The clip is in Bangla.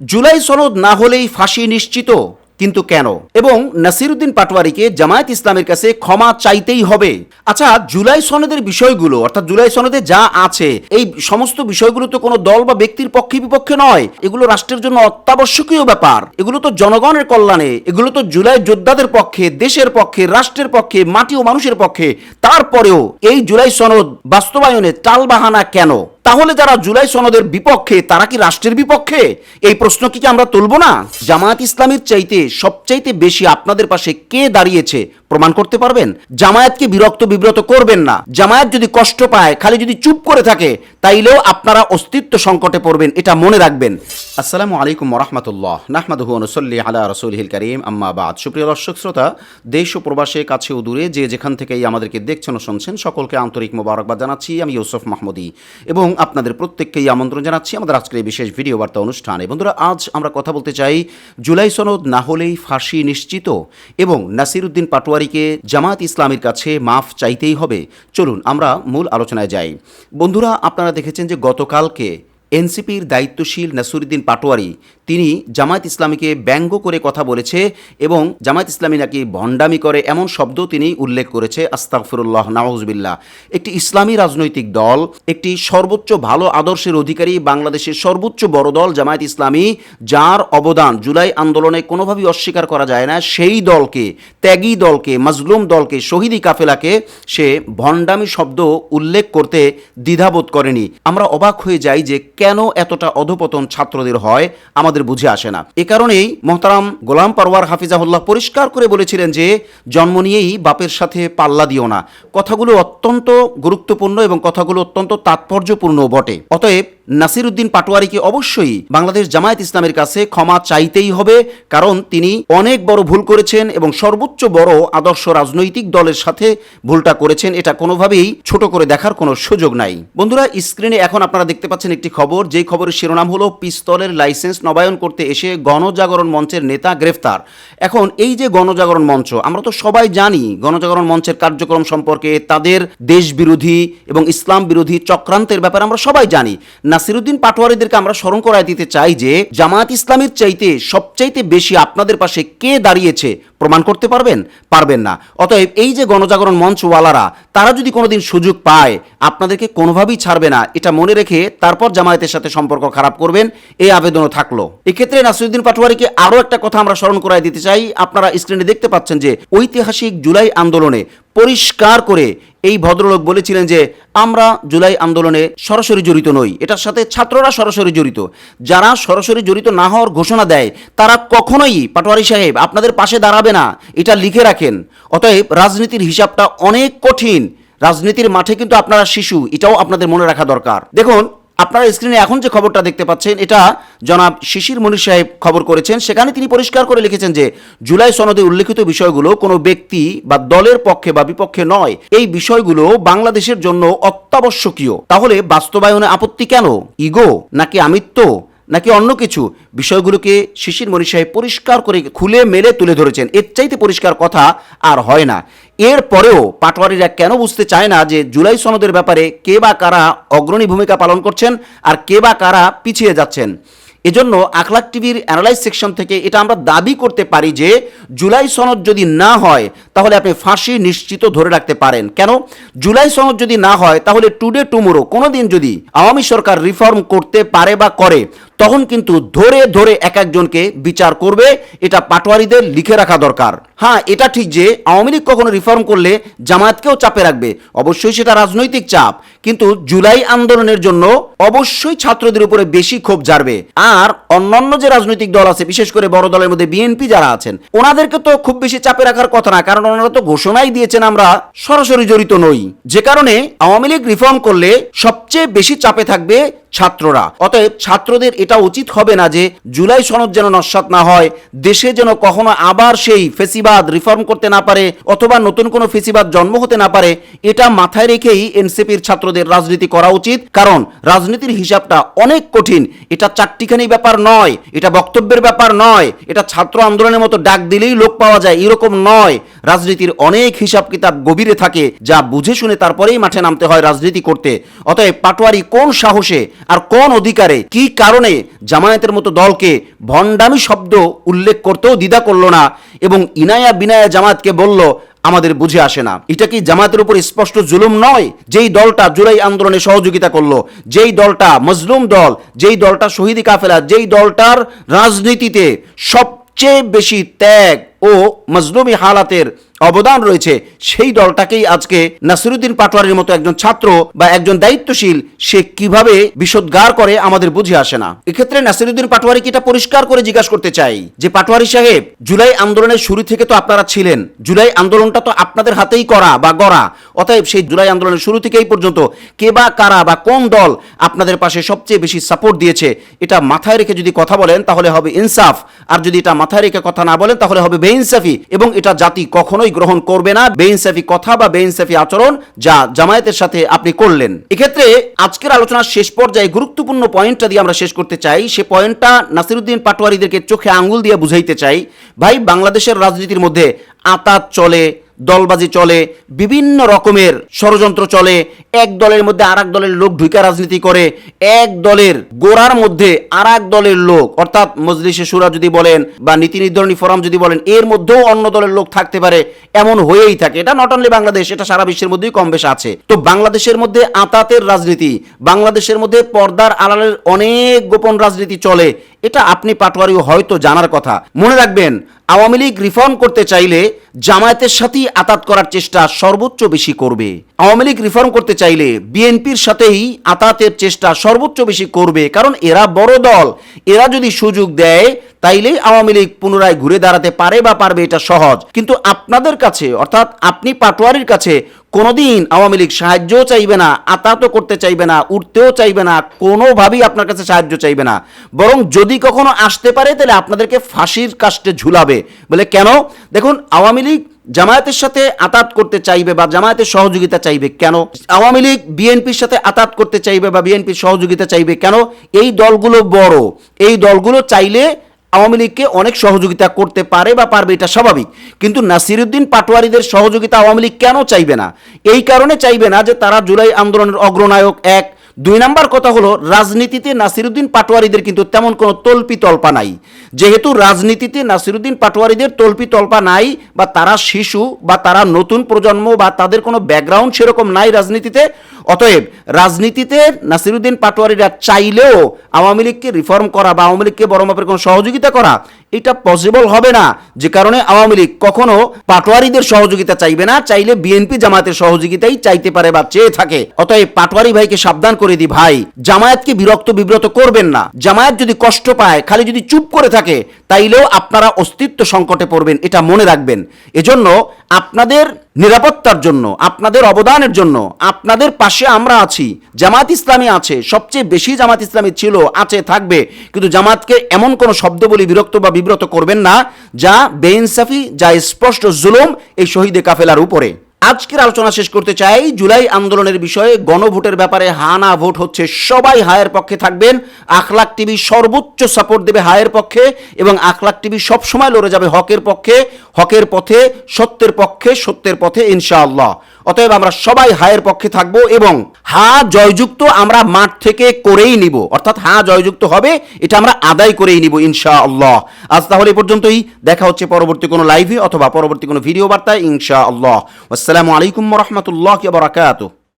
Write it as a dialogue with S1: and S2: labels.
S1: জুলাই সনদ না হলেই ফাঁসি নিশ্চিত, কিন্তু কেন? এবং নাসিরুদ্দিন পাটোয়ারিকে জামায়াত ইসলামের কাছে ক্ষমা চাইতেই হবে। আচ্ছা জুলাই সনদের বিষয়গুলো, অর্থাৎ জুলাই সনদে যা আছে, এই সমস্ত বিষয়গুলো তো কোনো দল বা ব্যক্তির পক্ষে বিপক্ষে নয়। এগুলো রাষ্ট্রের জন্য অত্যাবশ্যকীয় ব্যাপার। এগুলো তো জনগণের কল্যাণে, এগুলো তো জুলাই যোদ্ধাদের পক্ষে, দেশের পক্ষে, রাষ্ট্রের পক্ষে, মাটি ও মানুষের পক্ষে। তারপরেও এই জুলাই সনদ বাস্তবায়নে টালবাহানা কেন? তাহলে যারা জুলাই সনদের বিপক্ষে, তারা কি রাষ্ট্রের বিপক্ষে? এই প্রশ্ন কি আমরা তুলব না? জামায়াত ইসলামের চাইতে সবচাইতে বেশি আপনাদের পাশে কে দাঁড়িয়েছে? প্রমাণ করতে পারবেন? জামায়াতকে বিরক্ত বিব্রত করবেন না। জামায়াত যদি কষ্ট পায়, খালি যদি চুপ করে থাকে, তাইলেও আপনারা অস্তিত্ব সংকটে পড়বেন, এটা মনে রাখবেন। আসসালামু আলাইকুম রহমতুল্লাহ নাহমাদুহু নসল্লি আলা রসুলহিল করিম, আম্মা বাদ। সুপ্রিয় দর্শক, শ্রোতা, দেশ ও প্রবাসে, কাছে ও দূরে যে যেখান থেকেই আমাদেরকে দেখছেন ও শুনছেন, সকলকে আন্তরিক মোবারকবাদ জানাচ্ছি। আমি ইউসুফ মাহমুদি এবং আপনাদের প্রত্যেককেই আমন্ত্রণ জানাচ্ছি আমাদের আজকের এই বিশেষ ভিডিও বার্তা অনুষ্ঠানে। বন্ধুরা, আজ আমরা কথা বলতে চাই, জুলাই সনদ না হলেই ফাঁসি নিশ্চিত এবং নাসিরুদ্দিন পাটোয়ারিকে জামাত ইসলামের কাছে মাফ চাইতেই হবে। চলুন, আমরা মূল আলোচনায় যাই। বন্ধুরা, আপনারা দেখেছেন যে গতকালকে এনসিপির দায়িত্বশীল নাসিরুদ্দিন পাটোয়ারি তিনি জামায়াত ইসলামীকে ব্যঙ্গ করে কথা বলেছে এবং জামায়াত ইসলামী নাকি ভণ্ডামি করে এমন শব্দ তিনি উল্লেখ করেছে, আস্তাগফিরুল্লাহ, নাউজবিল্লাহ। একটি ইসলামী রাজনৈতিক দল, একটি সর্বোচ্চ ভালো আদর্শের অধিকারী বাংলাদেশের সর্বোচ্চ বড় দল জামায়াত ইসলামী, যার অবদান জুলাই আন্দোলনে কোনোভাবেই অস্বীকার করা যায় না, সেই দলকে, ত্যাগী দলকে, মাজলুম দলকে, শহীদি কাফেলাকে সে ভণ্ডামি শব্দ উল্লেখ করতে দ্বিধাবোধ করেনি। আমরা অবাক হয়ে যাই যে কেন এতটা অধপতন ছাত্রদের হয়, আমাদের বুঝে আসে না। এ কারণেই মহতারাম গোলাম পারওয়ার হাফিজাহুল্লাহ পরিষ্কার করে বলেছিলেন যে, জন্ম নিয়েই বাপের সাথে পাল্লা দিও না। কথাগুলো অত্যন্ত গুরুত্বপূর্ণ এবং কথাগুলো অত্যন্ত তাৎপর্যপূর্ণ বটে। অতএব নাসিরুদ্দিন পাটোয়ারিকে অবশ্যই বাংলাদেশ জামায়াত ইসলামের কাছে ক্ষমা চাইতেই হবে, কারণ তিনি অনেক বড় ভুল করেছেন এবং সর্বোচ্চ বড় আদর্শ রাজনৈতিক দলের সাথে ভুলটা করেছেন। এটা কোনোভাবেই ছোট করে দেখার কোনো সুযোগ নাই। বন্ধুরা, স্ক্রিনে এখন আপনারা দেখতে পাচ্ছেন একটি খবর। যেই খবরের শিরোনাম হলো, পিস্তলের লাইসেন্স নবায়ন করতে এসে গণজাগরণ মঞ্চের নেতা গ্রেফতার। এখন এই যে গণজাগরণ মঞ্চ, আমরা তো সবাই জানি গণজাগরণ মঞ্চের কার্যক্রম সম্পর্কে তাদের দেশ বিরোধী এবং ইসলাম বিরোধী চক্রান্তের ব্যাপারে আমরা সবাই জানি। নাসিরুদ্দিন পাটোয়ারিদেরকে আমরা স্মরণ করায় দিতে চাই যে, জামায়াত ইসলামের চাইতে সবচাইতে বেশি আপনাদের পাশে কে দাঁড়িয়েছে প্রমাণ করতে পারবেন? পারবেন না। অতএব এই যে গণজাগরণ মঞ্চওয়ালারা, তারা যদি কোনোদিন সুযোগ পায়, আপনাদেরকে কোনোভাবেই ছাড়বে না। এটা মনে রেখে তারপর জামায়াতের সাথে সম্পর্ক খারাপ করবেন এই আবেদনও থাকল। এক্ষেত্রে নাসিরুদ্দিন পাটোয়ারিকে আরও একটা কথা আমরা স্মরণ করায় দিতে চাই। আপনারা স্ক্রিনে দেখতে পাচ্ছেন যে ঐতিহাসিক জুলাই আন্দোলনে পরিষ্কার করে এই ভদ্রলোক বলেছিলেন যে, আমরা জুলাই আন্দোলনে সরাসরি জড়িত নই। এটার সাথে ছাত্ররা সরাসরি জড়িত। যারা সরাসরি জড়িত না হওয়ার ঘোষণা দেয়, তারা কখনোই পাটোয়ারি সাহেব আপনাদের পাশে দাঁড়াবে না। এটা লিখে রাখেন। অতএব রাজনীতির হিসাবটা অনেক কঠিন। রাজনীতির মাঠে কিন্তু আপনারা শিশু। এটাও আপনাদের মনে রাখা দরকার। দেখুন আপনারা স্ক্রিনে এখন যে খবরটা দেখতে পাচ্ছেন, এটা জনাব শিশির মনির সাহেব খবর করেছেন। সেখানে তিনি পরিষ্কার করে লিখেছেন যে, জুলাই সনদে উল্লেখিত বিষয়গুলো কোনো ব্যক্তি বা দলের পক্ষে বা বিপক্ষে নয়। এই বিষয়গুলো বাংলাদেশের জন্য অত্যাবশ্যকীয়। তাহলে বাস্তবায়নে আপত্তি কেন? ইগো নাকি আমিত্ব? নাকি অন্য কিছু? বিষয়গুলোকে শিশির মনি সাহেব পরিষ্কার করে খুলে মেলে তুলে ধরেছেন। এর চাইতে পরিষ্কার কথা আর হয় না। এরপরেও পাটোয়ারিরা কেন বুঝতে চায় না যে জুলাই সনদের ব্যাপারে কে বা কারা অগ্রণী ভূমিকা পালন করছেন আর কে বা কারা পিছিয়ে যাচ্ছেন? এজন্য আখলাক টিভির অ্যানালাইজ সেকশন থেকে এটা আমরা দাবি করতে পারি যে জুলাই সনদ যদি না হয়, তাহলে আপনি ফাঁসি নিশ্চিত ধরে রাখতে পারেন। কেন? জুলাই সনদ যদি না হয়, তাহলে টুডে টুমোরো কোনো দিন যদি আওয়ামী সরকার রিফর্ম করতে পারে বা করে তখন কিন্তু ধরে ধরে এক একজনকে বিচার করবে, এটা পাটোয়ারিদের লিখে রাখা দরকার। হ্যাঁ এটা ঠিক যে আওয়ামী লীগ কখনো রিফর্ম করলে জামায়াতকেও চাপে রাখবে, অবশ্যই সেটা রাজনৈতিক চাপ। কিন্তু জুলাই আন্দোলনের জন্য অবশ্যই ছাত্রদের উপরে বেশি ক্ষোভ জারবে। আর অন্যান্য যে রাজনৈতিক দল আছে, বিশেষ করে বড় দলের মধ্যে বিএনপি যারা আছেন, ওনাদেরকে তো খুব বেশি চাপে রাখার কথা না, কারণ ওনারা তো ঘোষণাই দিয়েছেন আমরা সরাসরি জড়িত নই। যে কারণে আওয়ামী লীগ রিফর্ম করলে সবচেয়ে বেশি চাপে থাকবে ছাত্ররা। অতএব ছাত্রদের এটা উচিত হবে না যে জুলাই সনদ যেন নস্বাত না হয়, দেশে যেন কখনো আবার সেই ফেসিবাদ রিফর্ম করতে না পারে অথবা নতুন কোনো ফেসিবাদ জন্ম হতে না পারে, এটা মাথায় রেখেই এনসিপির ছাত্রদের রাজনীতি করা উচিত। কারণ রাজনীতির হিসাবটা অনেক কঠিন। এটা চারটিখানি ব্যাপার নয়, এটা বক্তব্যের ব্যাপার নয়, এটা ছাত্র আন্দোলনের মতো ডাক দিলেই লোক পাওয়া যায়, এরকম নয়। রাজনীতির অনেক হিসাব কিতাব গভীরে থাকে, যা বুঝে শুনে তারপরেই মাঠে নামতে হয় রাজনীতি করতে। অতএব পাটোয়ারি কোন সাহসে আর কোন অধিকারে, কি কারণে জামায়াতের মতো দলকে ভণ্ডামি শব্দ উল্লেখ করতেও দ্বিধা করল না এবং ইনায়া বিনায়া জামায়াতকে বলল, আমাদের বুঝে আসে না। এটা কি জামাতের উপর স্পষ্ট জুলুম নয়? যেই দলটা জুলাই আন্দোলনে সহযোগিতা করল, যেই দলটা মজলুম দল, যেই দলটা শহীদি কাফেলা, যেই দলটার রাজনীতিতে সবচেয়ে বেশি ত্যাগ ও মজলুমি হালাতের অবদান রয়েছে, সেই দলটাকেই আজকে নাসিরুদ্দিন পাটোয়ারির মতো একজন ছাত্র বা একজন দায়িত্বশীল সে কীভাবে বিষোদ্গার করে আমাদের বুঝে আসে না। এক্ষেত্রে নাসিরুদ্দিন পাটোয়ারি এটা পরিষ্কার করে জিজ্ঞাসা করতে চাই যে পাটোয়ারি সাহেব, জুলাই আন্দোলনের শুরু থেকে তো আপনারা ছিলেন, জুলাই আন্দোলনটা তো আপনাদের হাতেই করা বা গড়া, অতএব সেই জুলাই আন্দোলনের শুরু থেকেই পর্যন্ত কে বা কারা বা কোন দল আপনাদের পাশে সবচেয়ে বেশি সাপোর্ট দিয়েছে, এটা মাথায় রেখে যদি কথা বলেন তাহলে হবে ইনসাফ, আর যদি এটা মাথায় রেখে কথা না বলেন তাহলে হবে বেইনসাফি, এবং এটা জাতি কখনোই গ্রহণ করবে না, বেইনসাফি কথা বা বেইনসাফি আচরণ যা জামায়াতের সাথে আপনি করলেন। এক্ষেত্রে আজকের আলোচনার শেষ পর্যায়ে গুরুত্বপূর্ণ পয়েন্টটা দিয়ে আমরা শেষ করতে চাই। সে পয়েন্টটা নাসিরুদ্দিন পাটোয়ারিদেরকে চোখে আঙ্গুল দিয়ে বুঝাইতে চাই। ভাই, বাংলাদেশের রাজনীতির মধ্যে আতাত চলে দলবাজি চলে, বিভিন্ন রকমের ষড়যন্ত্র চলে, এক দলের মধ্যে আর দলের লোক ঢুকে রাজনীতি করে, এক দলের গোড়ার মধ্যে আর দলের লোক, অর্থাৎ মজলিসে সুরা যদি বলেন বা নীতি নির্ধারণী ফোরাম যদি বলেন, এর মধ্যেও অন্য দলের লোক থাকতে পারে, এমন হয়েই থাকে। এটা নট অনলি বাংলাদেশ, এটা সারা বিশ্বের মধ্যেই কম বেশ আছে। তো বাংলাদেশের মধ্যে আতাতের রাজনীতি, বাংলাদেশের মধ্যে পর্দার আড়ালের অনেক গোপন রাজনীতি চলে এটা আপনি পাটোয়ারি হয়তো জানার কথা। মনে রাখবেন, আওয়ামী লীগ রিফর্ম করতে চাইলে জামায়াতের সাথেই আতাত করার চেষ্টা সর্বোচ্চ বেশি করবে। আওয়ামী লীগ রিফর্ম করতে চাইলে বিএনপির সাথেই আতাতের চেষ্টা সর্বোচ্চ বেশি করবে, কারণ এরা বড় দল। এরা যদি সুযোগ দেয় তাইলেই আওয়ামী লীগ পুনরায় ঘুরে দাঁড়াতে পারে বা পারবে এটা সহজ। কিন্তু আপনাদের কাছে, অর্থাৎ আপনি পাটোয়ারির কাছে, কোনোদিন আওয়ামী লীগ সাহায্যও চাইবে না, আতাতও করতে চাইবে না, উঠতেও চাইবে না, কোনোভাবেই আপনার কাছে সাহায্য চাইবে না। বরং যদি কখনো আসতে পারে, তাহলে আপনাদেরকে ফাঁসির কাস্টে ঝুলাবে। বলে কেন? দেখুন, আওয়ামী লীগ জামায়াতের সাথে আতাত করতে চাইবে বা জামায়াতের সহযোগিতা চাইবে কেন? আওয়ামী লীগ বিএনপির সাথে আতাত করতে চাইবে বা বিএনপির সহযোগিতা চাইবে কেন? এই দলগুলো বড়। এই দলগুলো চাইলে আওয়ামী লীগকে অনেক সহযোগিতা করতে পারে বা পারবে, এটা স্বাভাবিক। কিন্তু নাসিরুদ্দিন পাটোয়ারিদের সহযোগিতা আওয়ামী লীগ কেন চাইবে না? এই কারণে চাইবে না যে তারা জুলাই আন্দোলনের অগ্রনায়ক এক দুই নাম্বার কথা হলো, রাজনীতিতে নাসিরুদ্দিন পাটোয়ারিদের কিন্তু তেমন কোনো তল্পি তল্পা নাই। যেহেতু রাজনীতিতে নাসিরুদ্দিন পাটোয়ারিদের তল্পি তল্পা নাই বা তারা শিশু বা তারা নতুন প্রজন্ম বা তাদের কোনো ব্যাকগ্রাউন্ড সেরকম নাই রাজনীতিতে, অতএব রাজনীতিতে নাসিরুদ্দিন পাটোয়ারিরা চাইলেও আওয়ামী লীগকে রিফর্ম করা বা আওয়ামী লীগকে বড় মাপের কোনো সহযোগিতা করা, এটা পসিবল হবে না। যে কারণে আওয়ামী লীগ কখনো পাটোয়ারিদের সহযোগিতা চাইবে না, চাইলে বিএনপি জামাতের সহযোগিতাই চাইতে পারে বা চেয়ে থাকে। অতএব পাটোয়ারি ভাইকে সাবধান করে দি ভাই। জামায়াতকে বিরক্ত বিব্রত করবেন না। জামায়াত যদি কষ্ট পায়, খালি যদি চুপ করে থাকে, তাইলেও আপনারা অস্তিত্ব সংকটে পড়বেন, এটা মনে রাখবেন। এজন্য আপনাদের নিরাপত্তার জন্য, আপনাদের অবদানের জন্য, আপনাদের পাশে আমরা আছি। জামাত ইসলামী আছে, সবচেয়ে বেশি জামাত ইসলামী ছিল, আছে, থাকবে। কিন্তু জামাতকে এমন কোনো শব্দ বলি বিরক্ত বা বিব্রত করবেন না, যা বেইনসাফি, যা স্পষ্ট জুলুম এই শহীদে কাফেলার উপরে। আজকের আলোচনা শেষ করতে চাই। জুলাই আন্দোলনের বিষয়ে গণভোটের ব্যাপারে হা না ভোট হচ্ছে সবাই। হায়ের পক্ষে থাকবেন। আখলাখ টিভি সর্বোচ্চ সাপোর্ট দেবে হায়ের পক্ষে এবং আখলাখ টিভি সবসময় লড়ে যাবে হকের পক্ষে। হকের পথে, সত্যের পক্ষে, সত্যের পথে ইনশাআল্লাহ। অতএব আমরা সবাই হায়ের পক্ষে থাকব এবং হা জয়যুক্ত আমরা মাঠ থেকে করেই নিব। অর্থাৎ হা জয়যুক্ত হবে, এটা আমরা আদায় করেই নিব ইনশাআল্লাহ। আজ তাহলে পর্যন্তই। দেখা হচ্ছে পরবর্তী কোনো লাইভে অথবা পরবর্তী কোনো ভিডিও বার্তায় ইনশাআল্লাহ। আসসালামু আলাইকুম রহমতুল্লাহ বারাকাতুহ।